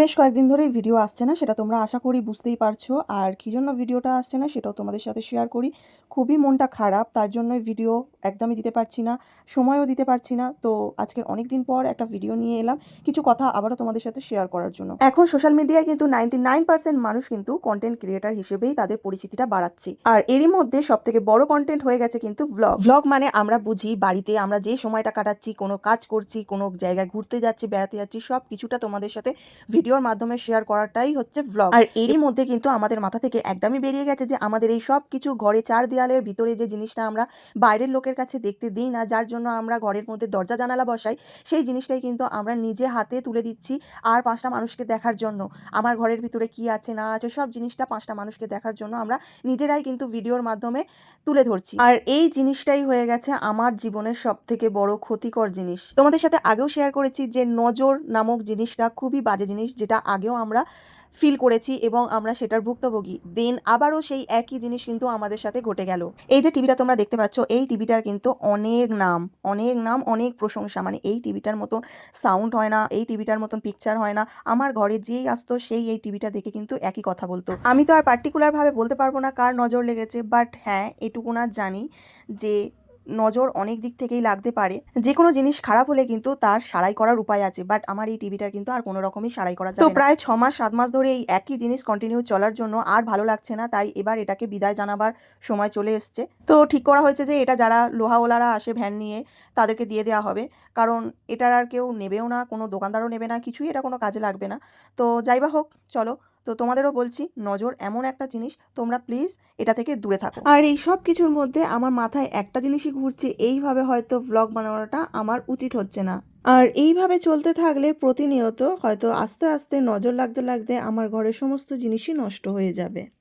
বেশ কয়েকদিন ধরেই ভিডিও আসছে না, সেটা তোমরা আশা করি বুঝতেই পারছ। আর কী জন্য ভিডিওটা আসছে না, সেটাও তোমাদের সাথে শেয়ার করি। খুবই মনটা খারাপ, তার জন্যই ভিডিও একদমই দিতে পারছি না, সময়ও দিতে পারছি না। তো আজকের অনেক দিন পর একটা ভিডিও নিয়ে এলাম, কিছু কথা আবারও তোমাদের সাথে শেয়ার করার জন্য। এখন সোশ্যাল মিডিয়ায় কিন্তু নাইনটি নাইন পার্সেন্ট মানুষ কিন্তু কন্টেন্ট ক্রিয়েটার হিসেবেই তাদের পরিচিতিটা বাড়াচ্ছে। আর এরই মধ্যে সব থেকে বড় কন্টেন্ট হয়ে গেছে কিন্তু ভ্লগ ভ্লগ মানে আমরা বুঝি বাড়িতে আমরা যে সময়টা কাটাচ্ছি, কোনো কাজ করছি, কোনো জায়গায় ঘুরতে যাচ্ছি, বেড়াতে যাচ্ছি, সব কিছুটা তোমাদের সাথে ভিডিওর মাধ্যমে শেয়ার করাটাই হচ্ছে ভ্লগ আর এরই মধ্যে কিন্তু আমাদের মাথা থেকে একদমই বেরিয়ে গেছে যে আমাদের এই সব কিছু ঘরে চার দেয়ালের ভিতরে যে জিনিসটা আমরা বাইরের লোকের কাছে দেখতে দিই না যার জন্য আমরা ঘরের মধ্যে দরজা জানালা বসাই সেই জিনিসটাই কিন্তু আমরা নিজে হাতে তুলে দিচ্ছি আর পাঁচটা মানুষকে দেখার জন্য। আমার ঘরের ভিতরে কি আছে না আছে সব জিনিসটা পাঁচটা মানুষকে দেখার জন্য আমরা নিজেরাই কিন্তু ভিডিওর মাধ্যমে তুলে ধরছি। আর এই জিনিসটাই হয়ে গেছে আমার জীবনের সব থেকে বড় ক্ষতিকর জিনিস। তোমাদের সাথে আগেও শেয়ার করেছি যে নজর নামক জিনিসটা খুবই বাজে জিনিস যেটা আগেও আমরা ফিল করেছি এবং আমরা সেটার ভুক্তভোগী। দেন আবারও সেই একই জিনিস কিন্তু আমাদের সাথে ঘটে গেল। এই যে টিভিটা তোমরা দেখতে পাচ্ছ, এই টিভিটার কিন্তু অনেক নাম অনেক নাম, অনেক প্রশংসা। মানে এই টিভিটার মতন সাউন্ড হয় না, এই টিভিটার মতন পিকচার হয় না। আমার ঘরে যেই আসতো সেই এই টিভিটা দেখে কিন্তু একই কথা বলতো। আমি তো আর পার্টিকুলারভাবে বলতে পারব না কার নজর লেগেছে বাট হ্যাঁ এটুকু না জানি যে নজর অনেক দিক থেকেই লাগতে পারে। যে কোনো জিনিস খারাপ হলে কিন্তু তার সারাই করার উপায় আছে বাট আমার এই টিভিটা কিন্তু আর কোনো রকমই সারাই করা যায় তো প্রায় ছ মাস সাত মাস ধরে এই একই জিনিস কন্টিনিউ চলার জন্য আর ভালো লাগছে না তাই এবার এটাকে বিদায় জানাবার সময় চলে এসছে। তো ঠিক করা হয়েছে যে এটা যারা লোহাওয়ালারা আসে ভ্যান নিয়ে তাদেরকে দিয়ে দেওয়া হবে। কারণ এটার আর কেউ নেবেও না কোনো দোকানদারও নেবে না কিছুই এটা কোনো কাজে লাগবে না। তো যাই বা হোক চলো তো তোমাদেরও বলছি, নজর এমন একটা জিনিস, তোমরা প্লিজ এটা থেকে দূরে থাকো। আর এই সব কিছুর মধ্যে আমার মাথায় একটা জিনিসই ঘুরছে, এইভাবে হয়তো ব্লগ বানানোটা আমার উচিত হচ্ছে না। আর এইভাবে চলতে থাকলে প্রতিনিয়ত হয়তো আস্তে আস্তে নজর লাগতে লাগতে আমার ঘরের সমস্ত জিনিসই নষ্ট হয়ে যাবে।